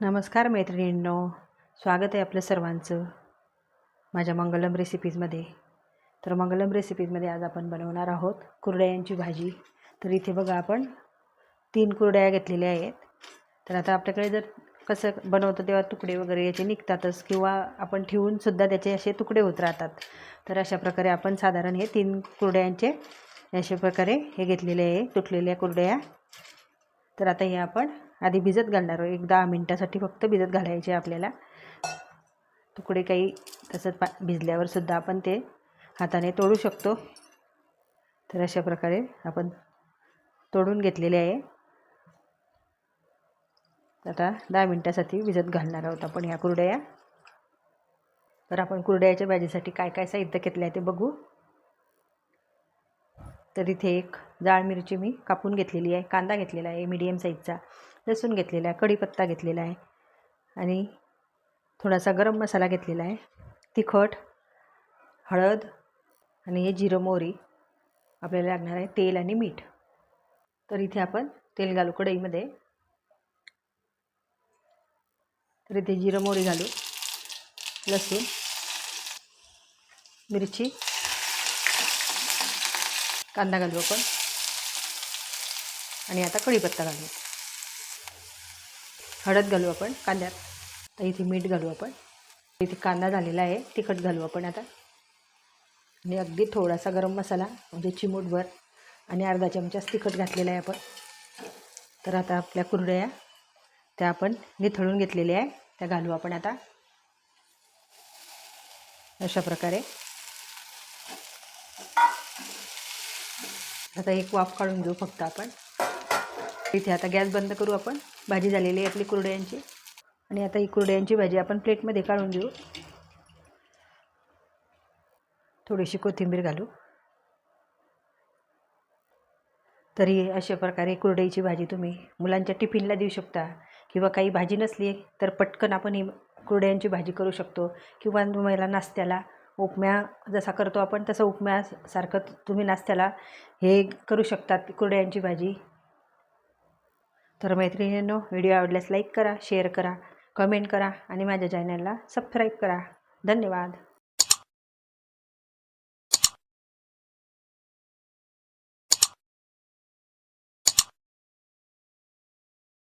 नमस्कार मैत्रिणींनो स्वागत आहे आपलं सर्वांचं माझ्या मंगलम रेसिपीजमध्ये तर मंगलम रेसिपीजमध्ये आज आपण बनवणार आहोत कुरड्यांची भाजी. तर इथे बघा आपण तीन कुरड्या घेतलेल्या आहेत. तर आता आपल्याकडे जर कसं बनवतो तेव्हा तुकडे वगैरे याचे निघतातच किंवा आपण ठेवूनसुद्धा त्याचे असे तुकडे होत राहतात. तर अशा प्रकारे आपण साधारण हे तीन कुरड्यांचे अशा प्रकारे हे घेतलेले आहे तुटलेल्या कुरड्या. तर आता हे आपण आधी भिजत घालणार आहोत. एक दहा मिनटासाठी फक्त भिजत घालायचे आपल्याला. तुकडे काही तसंच पा भिजल्यावरसुद्धा आपण ते हाताने तोडू शकतो. तर अशा प्रकारे आपण तोडून घेतलेले आहे. आता दहा मिनटासाठी भिजत घालणार आहोत आपण ह्या कुरड्या. तर आपण कुरड्याच्या भाजीसाठी काय काय साहित्य घेतलं आहे ते बघू. तर इथे एक जाळ मिरची मी कापून घेतलेली आहे कांदा घेतलेला आहे मीडियम साईजचा लसूण घेतलेला आहे कढीपत्ता घेतलेला आहे आणि थोडासा गरम मसाला घेतलेला आहे तिखट हळद आणि हे जिरं मोहरी आपल्याला लागणार आहे तेल आणि मीठ. तर इथे आपण तेल घालू कढईमध्ये. तर इथे जिरं मोहरी घालू लसूण मिरची कांदा घालू आपण. आणि आता कढीपत्ता घालू. हळद घालू आपण कांद्यात. तर इथे मीठ घालू आपण. इथे कांदा झालेला आहे तिखट घालू आपण आता. आणि अगदी थोडासा गरम मसाला म्हणजे चिमूटभर आणि अर्धा चमचाच तिखट घातलेला आहे आपण. तर आता आपल्या कुरड्या त्या आपण निथळून घेतलेल्या आहे त्या घालू आपण आता. अशा प्रकारे. आता एक वाफ काढून घेऊ फक्त आपण. इथे आता गॅस बंद करू आपण. भाजी झालेली आहे आपली कुरड्यांची. आणि आता ही कुरड्यांची भाजी आपण प्लेटमध्ये काढून घेऊ. थोडीशी कोथिंबीर घालू. तरी अशा प्रकारे कुरडईची भाजी तुम्ही मुलांच्या टिफिनला देऊ शकता. किंवा काही भाजी नसली तर पटकन आपण ही कुरड्यांची भाजी करू शकतो. किंवा तुम्हाला नाश्त्याला उपम्या जसा करतो आपण तसं उपम्यासारखं तुम्ही नाश्त्याला हे करू शकतात कुरड्यांची भाजी. तर मैत्रिणींनो व्हिडिओ आवडल्यास लाईक करा शेअर करा कमेंट करा आणि माझ्या चॅनलला सबस्क्राईब करा. धन्यवाद.